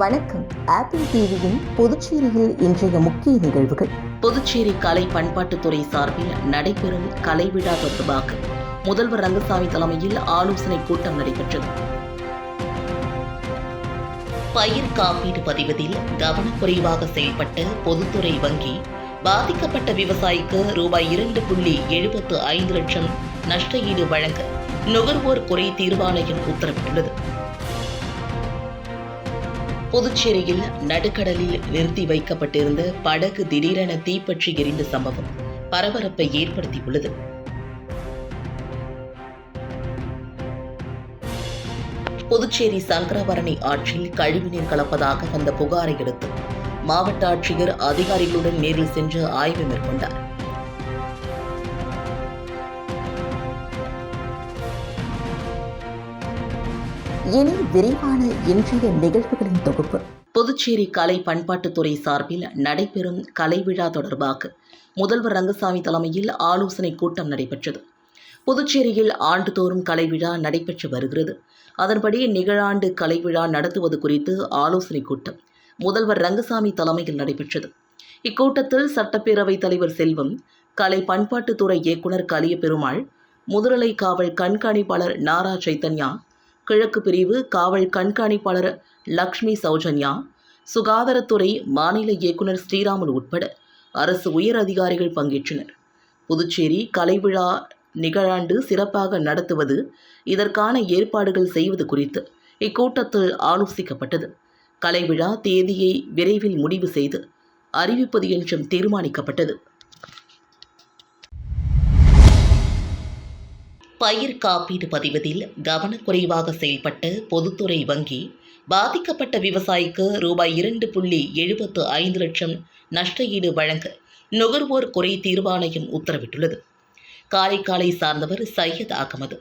வணக்கம். ஆப்பிள் டிவியின் புதுச்சேரியில் இன்றைய முக்கிய நிகழ்வுகள். புதுச்சேரி கலை பண்பாட்டுத்துறை சார்பில் நடைபெறும் கலை விழா தொடர்பாக முதல்வர் ரங்கசாமி தலைமையில் ஆலோசனை கூட்டம் நடைபெற்றது. பயிர் காப்பீடு பதிவதில் கவனக்குறைவாக செயல்பட்ட பொதுத்துறை வங்கி பாதிக்கப்பட்ட விவசாயிக்கு ரூபாய் இரண்டு புள்ளி எழுபத்து ஐந்து லட்சம் நஷ்ட ஈடு வழங்க நுகர்வோர் குறை தீர்வாணையம் உத்தரவிட்டுள்ளது. புதுச்சேரியில் நடுக்கடலில் நிறுத்தி வைக்கப்பட்டிருந்த படகு திடீரென தீப்பற்றி எரிந்த சம்பவம் பரபரப்பை ஏற்படுத்தியுள்ளது. புதுச்சேரி சங்கரபரணி ஆற்றில் கழிவுநீர் கலப்பதாக வந்த புகாரை அடுத்து மாவட்ட ஆட்சியர் அதிகாரிகளுடன் நேரில் சென்று ஆய்வு மேற்கொண்டார். இனி விரிவான இன்றைய நிகழ்வுகளின் தொகுப்பு. புதுச்சேரி கலை பண்பாட்டுத்துறை சார்பில் நடைபெறும் கலை விழா தொடர்பாக முதல்வர் ரங்கசாமி தலைமையில் ஆலோசனை கூட்டம் நடைபெற்றது. புதுச்சேரியில் ஆண்டுதோறும் கலை விழா நடைபெற்று வருகிறது. அதன்படி நிகழாண்டு கலை விழா நடத்துவது குறித்து ஆலோசனை கூட்டம் முதல்வர் ரங்கசாமி தலைமையில் நடைபெற்றது. இக்கூட்டத்தில் சட்டப்பேரவைத் தலைவர் செல்வம் கலை பண்பாட்டுத்துறை இயக்குனர் கலிய பெருமாள் முதுநிலை காவல் கண்காணிப்பாளர் நாரா சைத்தன்யா கிழக்கு பிரிவு காவல் கண்காணிப்பாளர் லக்ஷ்மி சௌஜன்யா சுகாதாரத்துறை மாநில இயக்குனர் ஸ்ரீராமுலு உட்பட அரசு உயர் அதிகாரிகள் பங்கேற்றனர். புதுச்சேரி கலைவிழா நிகழாண்டு சிறப்பாக நடத்துவது இதற்கான ஏற்பாடுகள் செய்வது குறித்து இக்கூட்டத்தில் ஆலோசிக்கப்பட்டது. கலைவிழா தேதியை விரைவில் முடிவு செய்து அறிவிப்பது என்றும் தீர்மானிக்கப்பட்டது. பயிர் காப்பீடு பதிவதில் கவனக்குறைவாக செயல்பட்ட பொதுத்துறை வங்கி பாதிக்கப்பட்ட விவசாயிக்கு ரூபாய் இரண்டு புள்ளி எழுபத்து ஐந்து லட்சம் நஷ்டஈடு வழங்க நுகர்வோர் குறை தீர்வாணையம் உத்தரவிட்டுள்ளது. காரைக்காலை சார்ந்தவர் சையத் அகமது.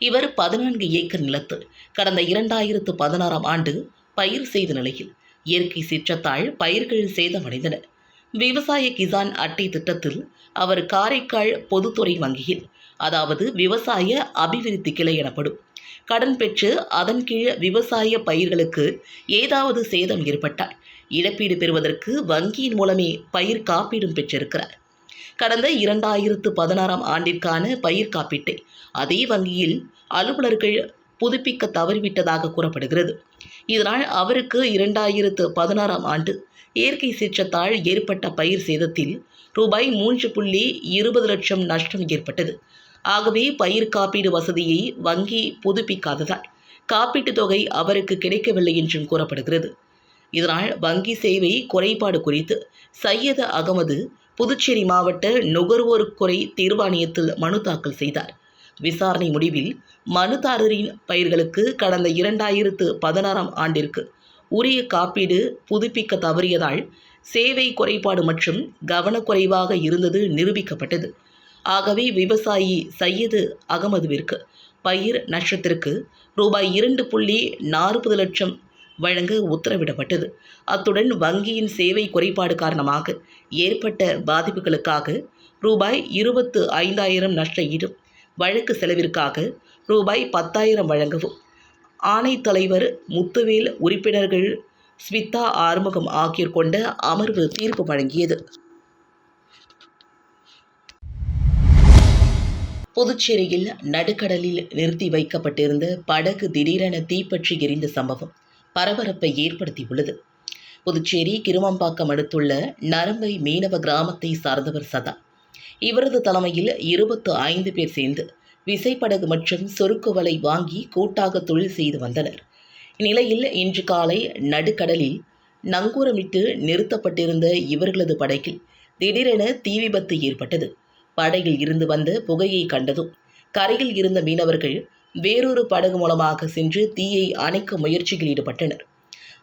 இவர் பதினான்கு ஏக்கர் நிலத்தில் கடந்த இரண்டாயிரத்து பதினாறாம் ஆண்டு பயிர் செய்த நிலையில் இயற்கை சீற்றத்தால் பயிர்கள் சேதமடைந்தன விவசாய கிசான் அட்டை திட்டத்தில் அவர் காரைக்கால் பொதுத்துறை வங்கியில் அதாவது விவசாய அபிவிருத்தி கிளை எனப்படும். கடன் பெற்று அதன் கீழ் விவசாய பயிர்களுக்கு ஏதாவது சேதம் ஏற்பட்டால் இழப்பீடு பெறுவதற்கு வங்கியின் மூலமே பயிர் காப்பீடும் பெற்றிருக்கிறார். கடந்த இரண்டாயிரத்து பதினாறாம் ஆண்டிற்கான பயிர் காப்பீட்டை அதே வங்கியில் அலுவலர்கள் புதுப்பிக்க தவறிவிட்டதாக கூறப்படுகிறது. இதனால் அவருக்கு இரண்டாயிரத்து பதினாறாம் ஆண்டு இயற்கை சீற்றத்தால் ஏற்பட்ட பயிர் சேதத்தில் ரூபாய் மூன்று புள்ளி இருபது லட்சம் நஷ்டம் ஏற்பட்டது. ஆகவே பயிர் காப்பீடு வசதியை வங்கி புதுப்பிக்காததால் காப்பீட்டுத் தொகை அவருக்கு கிடைக்கவில்லை என்றும் கூறப்படுகிறது. இதனால் வங்கி சேவை குறைபாடு குறித்து சையது அகமது புதுச்சேரி மாவட்ட நுகர்வோர் குறை தீர்வாணையத்தில் மனு தாக்கல் செய்தார். விசாரணை முடிவில் மனுதாரரின் பயிர்களுக்கு கடந்த இரண்டாயிரத்து பதினாறாம் ஆண்டிற்கு உரிய காப்பீடு புதுப்பிக்க தவறியதால் சேவை குறைபாடு மற்றும் கவனக்குறைவாக இருந்தது நிரூபிக்கப்பட்டது. ஆகவே விவசாயி சையது அகமதுவிற்கு பயிர் நஷ்டத்திற்கு ரூபாய் இரண்டு புள்ளி நாற்பது லட்சம் வழங்க உத்தரவிடப்பட்டது. அத்துடன் வங்கியின் சேவை குறைபாடு காரணமாக ஏற்பட்ட பாதிப்புகளுக்காக ரூபாய் இருபத்து ஐந்தாயிரம் நஷ்ட ஈடும் வழக்கு செலவிற்காக ரூபாய் பத்தாயிரம் வழங்கவும். ஆணைத் தலைவர் முத்துவேல் உறுப்பினர்கள் ஸ்மிதா ஆறுமுகம் ஆகியோர் கொண்ட அமர்வு தீர்ப்பு வழங்கியது. புதுச்சேரியில் நடுக்கடலில் நிறுத்தி வைக்கப்பட்டிருந்த படகு திடீரென தீப்பற்றி எரிந்த சம்பவம் பரபரப்பை ஏற்படுத்தியுள்ளது. புதுச்சேரி கிருமம்பாக்கம் அடுத்துள்ள நரம்பை மீனவ கிராமத்தை சார்ந்தவர் சதா. இவரது தலைமையில் இருபத்து ஐந்து பேர் சேர்ந்து விசைப்படகு மற்றும் சொருக்கு வலை வாங்கி கூட்டாக தொழில் செய்து வந்தனர். இந்நிலையில் இன்று காலை நடுக்கடலில் நங்கூரமிட்டு நிறுத்தப்பட்டிருந்த இவர்களது படகில் திடீரென தீ விபத்து ஏற்பட்டது. படகில் இருந்து வந்த புகையை கண்டதும் கரையில் இருந்த மீனவர்கள் வேறொரு படகு மூலமாக சென்று தீயை அணைக்க முயற்சியில் ஈடுபட்டனர்.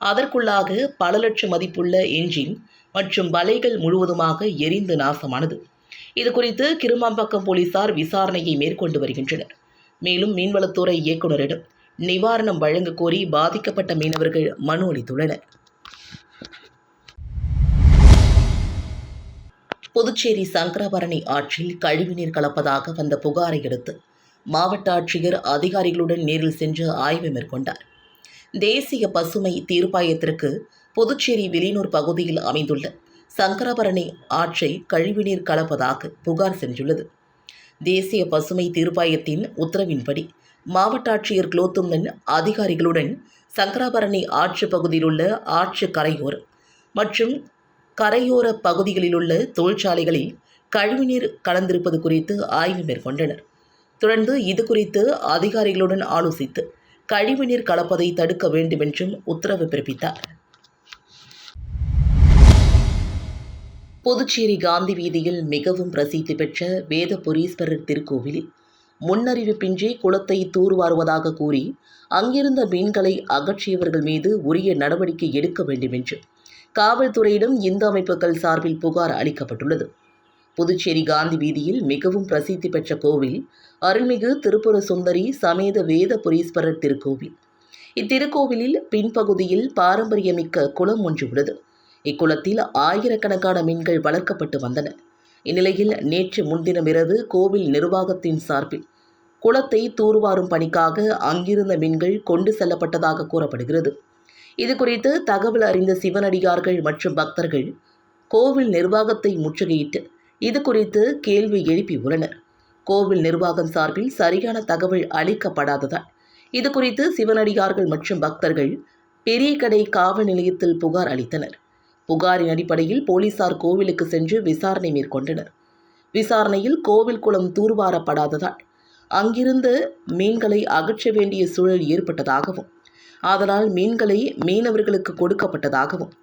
அதற்குள்ளாக பல லட்சம் மதிப்புள்ள என்ஜின் மற்றும் வலைகள் முழுவதுமாக எரிந்து நாசமானது. இது குறித்து கிருமாம்பாக்கம் போலீசார் விசாரணையை மேற்கொண்டு வருகின்றனர். மேலும் மீன்வளத்துறை இயக்குநரிடம் நிவாரணம் வழங்க கோரி பாதிக்கப்பட்ட மீனவர்கள் மனு அளித்துள்ளனர். புதுச்சேரி சங்கராபரணி ஆற்றில் கழிவுநீர் கலப்பதாக வந்த புகாரை அடுத்து மாவட்ட ஆட்சியர் அதிகாரிகளுடன் நேரில் சென்று ஆய்வு மேற்கொண்டார். தேசிய பசுமை தீர்ப்பாயத்திற்கு புதுச்சேரி விலினூர் பகுதியில் அமைந்துள்ள சங்கராபரணி ஆற்றை கழிவுநீர் கலப்பதாக புகார் சென்றுள்ளது. தேசிய பசுமை தீர்ப்பாயத்தின் உத்தரவின்படி மாவட்ட ஆட்சியர் குலோத்துங்கன் அதிகாரிகளுடன் சங்கராபரணி ஆற்று பகுதியில் உள்ள ஆற்று கரையோர் மற்றும் கரையோர பகுதிகளிலுள்ள தொழிற்சாலைகளில் கழிவுநீர் கலந்திருப்பது குறித்து ஆய்வு மேற்கொண்டனர். தொடர்ந்து இது குறித்து அதிகாரிகளுடன் ஆலோசித்து கழிவுநீர் கலப்பதை தடுக்க வேண்டுமென்றும் உத்தரவு பிறப்பித்தார். புதுச்சேரி காந்தி வீதியில் மிகவும் பிரசித்தி பெற்ற வேதபுரீஸ்வரர் திருக்கோவிலில் முன்னறிவிப்பின்றி குளத்தை தூர்வாருவதாக கூறி அங்கிருந்த மீன்களை அகற்றியவர்கள் மீது உரிய நடவடிக்கை எடுக்க வேண்டும் என்று காவல்துறையிடம் இந்து அமைப்புகள் சார்பில் புகார் அளிக்கப்பட்டுள்ளது. புதுச்சேரி காந்தி வீதியில் மிகவும் பிரசித்தி பெற்ற கோவில் அருள்மிகு திருப்புர சுந்தரி சமேத வேத புரீஸ்வரர் திருக்கோவில். இத்திருக்கோவிலில் பின்பகுதியில் பாரம்பரியமிக்க குளம் ஒன்று உள்ளது. இக்குளத்தில் ஆயிரக்கணக்கான மீன்கள் வளர்க்கப்பட்டு வந்தன. இந்நிலையில் நேற்று முன்தினம் இரவு கோவில் நிர்வாகத்தின் சார்பில் குளத்தை தூர்வாரும் பணிக்காக அங்கிருந்த மீன்கள் கொண்டு செல்லப்பட்டதாக கூறப்படுகிறது. இது குறித்து தகவல் அறிந்த சிவனடியார்கள் மற்றும் பக்தர்கள் கோவில் நிர்வாகத்தை முற்றுகையிட்டு இது குறித்து கேள்வி எழுப்பியுள்ளனர் கோவில் நிர்வாகம் சார்பில் சரியான தகவல் அளிக்கப்படாததால் இது குறித்து சிவனடியார்கள் மற்றும் பக்தர்கள் பெரிய கடை காவல் நிலையத்தில் புகார் அளித்தனர். புகாரின் அடிப்படையில் போலீசார் கோவிலுக்கு சென்று விசாரணை மேற்கொண்டனர். விசாரணையில் கோவில் குளம் தூர்வாரப்படாததால் அங்கிருந்து மீன்களை அகற்ற வேண்டிய சூழல் ஏற்பட்டதாகவும் அதனால் மீன்களை மீனவர்களுக்கு கொடுக்கப்பட்டதாகவும்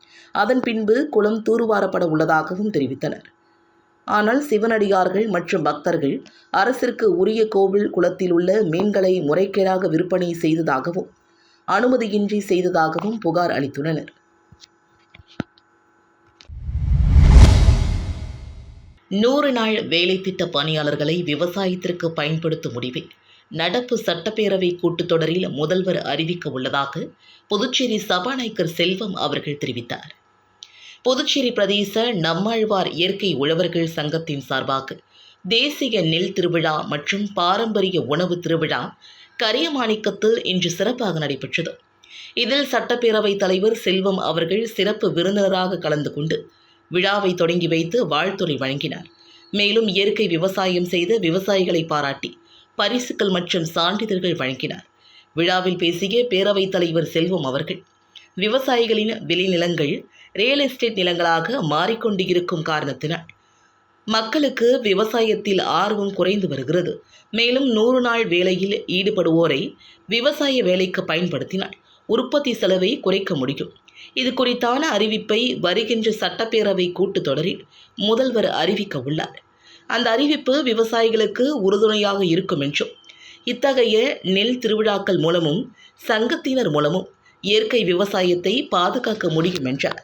அதன் பின்பு குளம் தூர்வாரப்பட உள்ளதாகவும் தெரிவித்தனர். ஆனால் சிவனடியார்கள் மற்றும் பக்தர்கள் அரசிற்கு உரிய கோவில் குளத்தில் உள்ள மீன்களை முறைகேடாக விற்பனை செய்ததாகவும் அனுமதியின்றி செய்ததாகவும் புகார் அளித்துள்ளனர். நூறு நாள் வேலை திட்ட பணியாளர்களை விவசாயத்திற்கு பயன்படுத்தும் முடிவை. நடப்பு சட்டப்பேரவை கூட்டத்தொடரில் முதல்வர் அறிவிக்க உள்ளதாக புதுச்சேரி சபாநாயகர் செல்வம் அவர்கள் தெரிவித்தார். புதுச்சேரி பிரதேச நம்மாழ்வார் இயற்கை உழவர்கள் சங்கத்தின் சார்பாக தேசிய நெல் திருவிழா மற்றும் பாரம்பரிய உணவு திருவிழா கரியமாணிக்கத்தில் இன்று சிறப்பாக நடைபெற்றது. இதில் சட்டப்பேரவைத் தலைவர் செல்வம் அவர்கள் சிறப்பு விருந்தினராக கலந்து கொண்டு விழாவை தொடங்கி வைத்து வாழ்த்துறை வழங்கினார். மேலும் இயற்கை விவசாயம் செய்த விவசாயிகளை பாராட்டி பரிசுகள் மற்றும் சான்றிதழ்கள் வழங்கினார். விழாவில் பேசிய பேரவைத் தலைவர் செல்வம் அவர்கள் விவசாயிகளின் விளைநிலங்கள் ரியல் எஸ்டேட் நிலங்களாக மாறிக்கொண்டு இருக்கும் காரணத்தினால் மக்களுக்கு விவசாயத்தில் ஆர்வம் குறைந்து வருகிறது. மேலும் நூறு நாள் வேலையில் ஈடுபடுவோரை விவசாய வேலைக்கு பயன்படுத்தினால் உற்பத்தி செலவை குறைக்க முடியும். இது குறித்தான அறிவிப்பை வருகின்ற சட்டப்பேரவை கூட்டத்தொடரில் முதல்வர் அறிவிக்க உள்ளார். அந்த அறிவிப்பு விவசாயிகளுக்கு உறுதுணையாக இருக்கும் என்றும் இத்தகைய நெல் திருவிழாக்கள் மூலமும் சங்கத்தினர் மூலமும் இயற்கை விவசாயத்தை பாதுகாக்க முடியும் என்றார்.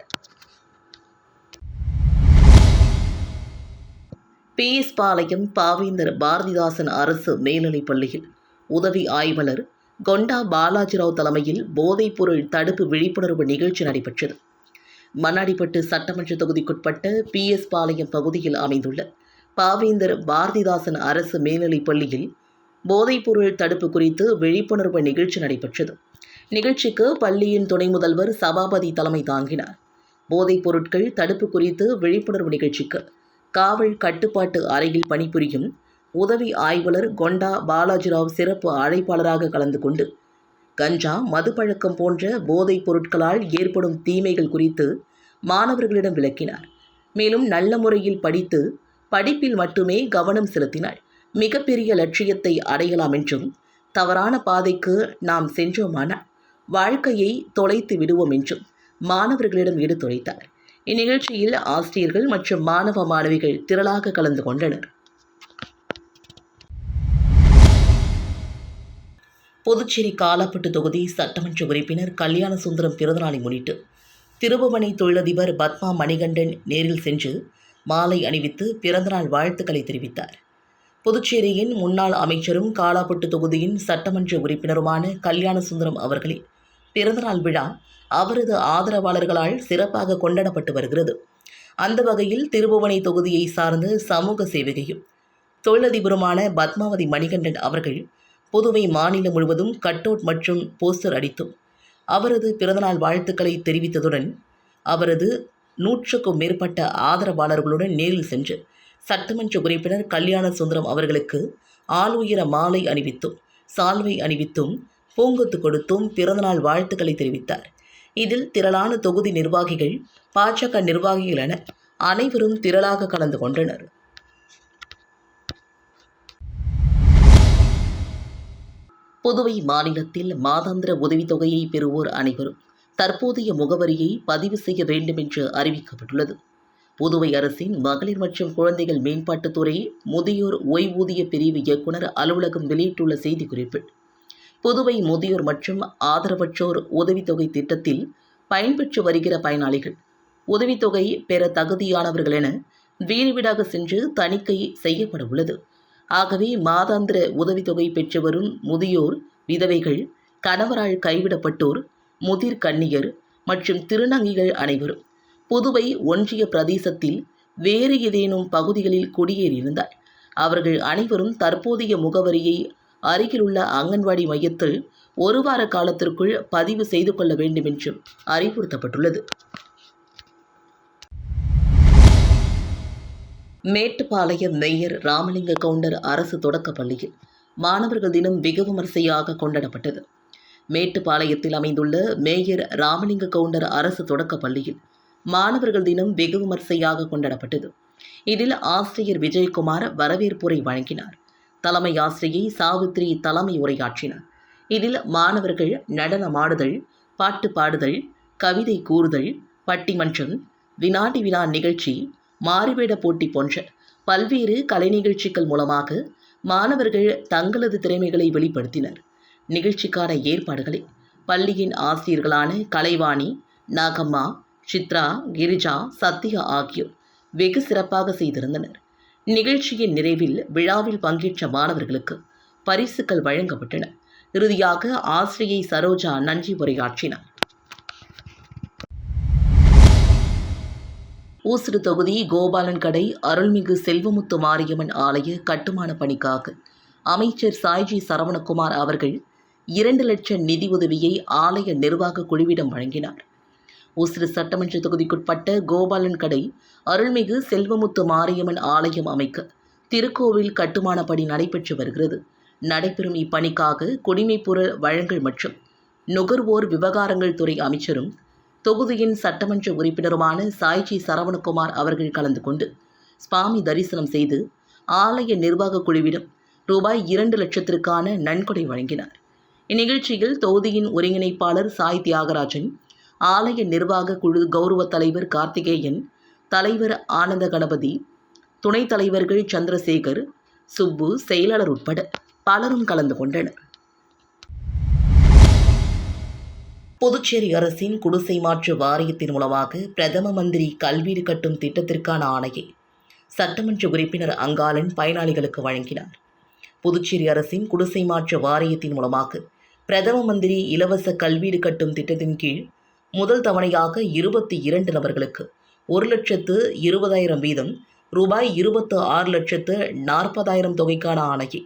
பிஎஸ் பாளையம் பாவேந்தர் பாரதிதாசன் அரசு மேல்நிலைப் பள்ளியில் உதவி ஆய்வாளர் கொண்டா பாலாஜிராவ் தலைமையில் போதைப்பொருள் தடுப்பு விழிப்புணர்வு நிகழ்ச்சி நடைபெற்றது. மண்ணாடிப்பட்டு சட்டமன்ற தொகுதிக்குட்பட்ட பிஎஸ் பாளையம் பகுதியில் அமைந்துள்ள பாவேந்தர் பாரதிதாசன் அரசு மேல்நிலைப் பள்ளியில் போதைப்பொருள் தடுப்பு குறித்து விழிப்புணர்வு நிகழ்ச்சி நடைபெற்றது. நிகழ்ச்சிக்கு பள்ளியின் துணை முதல்வர் சபாபதி தலைமை தாங்கினார். போதைப் பொருட்கள் தடுப்பு குறித்து விழிப்புணர்வு நிகழ்ச்சிக்கு காவல் கட்டுப்பாட்டு அறையில் பணிபுரியும் உதவி ஆய்வாளர் கொண்டா பாலாஜிராவ் சிறப்பு அழைப்பாளராக கலந்து கொண்டு கஞ்சா மதுப்பழக்கம் போன்ற போதைப் பொருட்களால் ஏற்படும் தீமைகள் குறித்து மாணவர்களிடம் விளக்கினார். மேலும் நல்ல முறையில் படித்து படிப்பில் மட்டுமே கவனம் செலுத்தினாள். மிகப்பெரிய லட்சியத்தை அடையலாம் என்றும் தவறான பாதைக்கு நாம் சென்றோமானால் வாழ்க்கையை தொலைத்து விடுவோம் என்றும் மாணவர்களிடம் எடுத்துரைத்தார். இந்நிகழ்ச்சியில் ஆசிரியர்கள் மற்றும் மாணவ மாணவிகள் திரளாக கலந்து கொண்டனர். புதுச்சேரி காலாப்பட்டு தொகுதி சட்டமன்ற உறுப்பினர் கல்யாண சுந்தரம் பிறந்தநாளை முன்னிட்டு திருபுவனை தொழிலதிபர் பத்மா மணிகண்டன் நேரில் சென்று மாலை அணிவித்து பிறந்தநாள் வாழ்த்துக்களை தெரிவித்தார். புதுச்சேரியின் முன்னாள் அமைச்சரும் காலாப்பட்டு தொகுதியின் சட்டமன்ற உறுப்பினருமான கல்யாண சுந்தரம் அவர்களின் பிறந்தநாள் விழா அவரது ஆதரவாளர்களால் சிறப்பாக கொண்டாடப்பட்டு வருகிறது. அந்த வகையில் திருபுவனை தொகுதியை சார்ந்த சமூக சேவகையும் தொழிலதிபருமான பத்மாவதி மணிகண்டன் அவர்கள் புதுவை மாநிலம் முழுவதும் கட்டவுட் மற்றும் போஸ்டர் அடித்தும் அவரது பிறந்தநாள் வாழ்த்துக்களை தெரிவித்ததுடன் அவரது நூற்றுக்கும் மேற்பட்ட ஆதரவாளர்களுடன் நேரில் சென்று சட்டமன்ற உறுப்பினர் கல்யாண சுந்தரம் அவர்களுக்கு ஆளுயர மாலை அணிவித்தும் சால்வை அணிவித்தும் பூங்கொத்து கொடுத்தும் பிறந்தநாள் வாழ்த்துக்களை தெரிவித்தார். இதில் திரளான தொகுதி நிர்வாகிகள் பாஜக நிர்வாகிகள் என அனைவரும் திரளாக கலந்து கொண்டனர். புதுவை மாநிலத்தில் மாதாந்திர உதவித்தொகையை பெறுவோர் அனைவரும் தற்போதைய முகவரியை பதிவு செய்ய வேண்டும் என்று அறிவிக்கப்பட்டுள்ளது. புதுவை அரசின் மகளிர் மற்றும் குழந்தைகள் மேம்பாட்டுத்துறை முதியோர் ஓய்வூதிய பிரிவு இயக்குனர் அலுவலகம் வெளியிட்டுள்ள செய்திக்குறிப்பில் புதுவை முதியோர் மற்றும் ஆதரவற்றோர் உதவித்தொகை திட்டத்தில் பயன்பெற்று வருகிற பயனாளிகள் உதவித்தொகை பெற தகுதியானவர்கள் என வீடு வீடாக சென்று தணிக்கை செய்யப்பட உள்ளது. ஆகவே மாதாந்திர உதவித்தொகை பெற்று வரும் முதியோர் விதவைகள் கணவரால் கைவிடப்பட்டோர் முதிர் கன்னியர் மற்றும் திருநங்கைகள் அனைவரும் புதுவை ஒன்றிய பிரதேசத்தில் வேறு ஏதேனும் பகுதிகளில் குடியேறியிருந்தார். அவர்கள் அனைவரும் தற்போதைய முகவரியை அருகிலுள்ள அங்கன்வாடி மையத்தில் ஒரு வார காலத்திற்குள் பதிவு செய்து கொள்ள வேண்டும் என்றும் அறிவுறுத்தப்பட்டுள்ளது. மேட்டுப்பாளையம் மேயர் ராமலிங்க கவுண்டர் அரசு தொடக்கப் பள்ளியில் மாணவர்கள் தினம் வெகு விமரிசையாக கொண்டாடப்பட்டது. மேட்டுப்பாளையத்தில் அமைந்துள்ள மேயர் ராமலிங்க கவுண்டர் அரசு தொடக்கப் பள்ளியில் மாணவர்கள் தினம் வெகு விமரிசையாக கொண்டாடப்பட்டது. இதில் ஆசிரியர் விஜயகுமார் வரவேற்புரை வழங்கினார். தலைமை ஆசிரியை சாவித்ரி தலைமை உரையாற்றினார். இதில் மாணவர்கள் நடனமாடுதல் பாட்டு பாடுதல் கவிதை கூறுதல் பட்டிமன்றம் வினாடி வினா நிகழ்ச்சி மாறுவேட போட்டி போன்ற பல்வேறு கலை நிகழ்ச்சிகள் மூலமாக மாணவர்கள் தங்களது திறமைகளை வெளிப்படுத்தினர். நிகழ்ச்சிக்கான ஏற்பாடுகளை. பள்ளியின் ஆசிரியர்களான கலைவாணி நாகம்மா சித்ரா கிரிஜா சத்யா ஆகியோர் வெகு சிறப்பாக செய்திருந்தனர். நிகழ்ச்சியின் நிறைவில் விழாவில் பங்கேற்ற மாணவர்களுக்கு பரிசுகள் வழங்கப்பட்டன. இறுதியாக ஆசிரியை சரோஜா நன்றி உரையாற்றினார். ஊசுடு தொகுதி கோபாலன் கடை அருள்மிகு செல்வமுத்து மாரியம்மன் ஆலய கட்டுமான பணிக்காக அமைச்சர் சாய்ஜி சரவணகுமார் அவர்கள் இரண்டு லட்சம் நிதி உதவியை ஆலய நிர்வாக குழுவிடம் வழங்கினார். ஊசுடு சட்டமன்ற தொகுதிக்குட்பட்ட கோபாலன் கடை அருள்மிகு செல்வமுத்து மாரியம்மன் ஆலயம் அமைக்க திருக்கோவில் கட்டுமான பணி நடைபெற்று வருகிறது. நடைபெறும் இப்பணிக்காக குடிமைப்பொருள் வழங்கல் மற்றும் நுகர்வோர் விவகாரங்கள் துறை அமைச்சரும் தொகுதியின் சட்டமன்ற உறுப்பினருமான சாய்ஜி சரவணகுமார் அவர்கள் கலந்து கொண்டு சுவாமி தரிசனம் செய்து ஆலய நிர்வாக குழுவிடம் ரூபாய் இரண்டு லட்சத்திற்கான நன்கொடை வழங்கினார். இந்நிகழ்ச்சியில் தொகுதியின் ஒருங்கிணைப்பாளர் சாய் தியாகராஜன் ஆலய நிர்வாக குழு கௌரவ தலைவர் கார்த்திகேயன் தலைவர் ஆனந்த கணபதி துணைத் தலைவர்கள் சந்திரசேகர் சுப்பு செயலாளர் உட்பட பலரும் கலந்து கொண்டனர். புதுச்சேரி அரசின் குடிசை மாற்று வாரியத்தின் மூலமாக பிரதம மந்திரி கல்வீடு கட்டும் திட்டத்திற்கான ஆணையை சட்டமன்ற உறுப்பினர் அங்காளன் பயனாளிகளுக்கு வழங்கினார். புதுச்சேரி அரசின் குடிசை மாற்று வாரியத்தின் மூலமாக பிரதம மந்திரி இலவச கல்வீடு கட்டும் திட்டத்தின் கீழ் முதல் தவணையாக இருபத்தி இரண்டு நபர்களுக்கு ஒரு லட்சத்து இருபதாயிரம் வீதம் ரூபாய் இருபத்து ஆறு லட்சத்து நாற்பதாயிரம் தொகைக்கான ஆணையை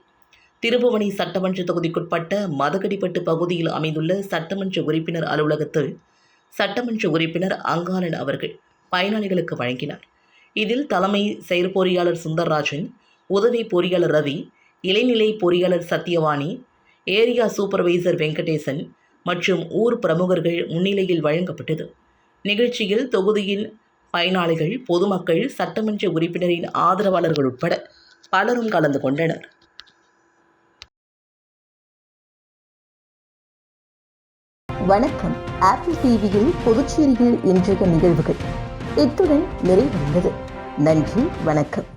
திருபுவனி சட்டமன்ற தொகுதிக்குட்பட்ட மதகடிப்பட்டு பகுதியில் அமைந்துள்ள சட்டமன்ற உறுப்பினர் அலுவலகத்தில் சட்டமன்ற உறுப்பினர் அங்காளன் அவர்கள் பயனாளிகளுக்கு வழங்கினார். இதில் தலைமை செயற்பொறியாளர் சுந்தர்ராஜன் உதவி பொறியாளர் ரவி இளைநிலை பொறியாளர் சத்யவாணி ஏரியா சூப்பர்வைசர் வெங்கடேசன் மற்றும் ஊர் பிரமுகர்கள் முன்னிலையில் வழங்கப்பட்டது. நிகழ்ச்சியில் தொகுதியின் பயனாளிகள் பொதுமக்கள் சட்டமன்ற உறுப்பினரின் ஆதரவாளர்கள் உட்பட பலரும் கலந்து கொண்டனர். வணக்கம். ஆப்பிள் டிவியில் புதுச்சேரியில் இன்றைய நிகழ்வுகள். இத்துடன் நிறைவடைந்தது. நன்றி வணக்கம்.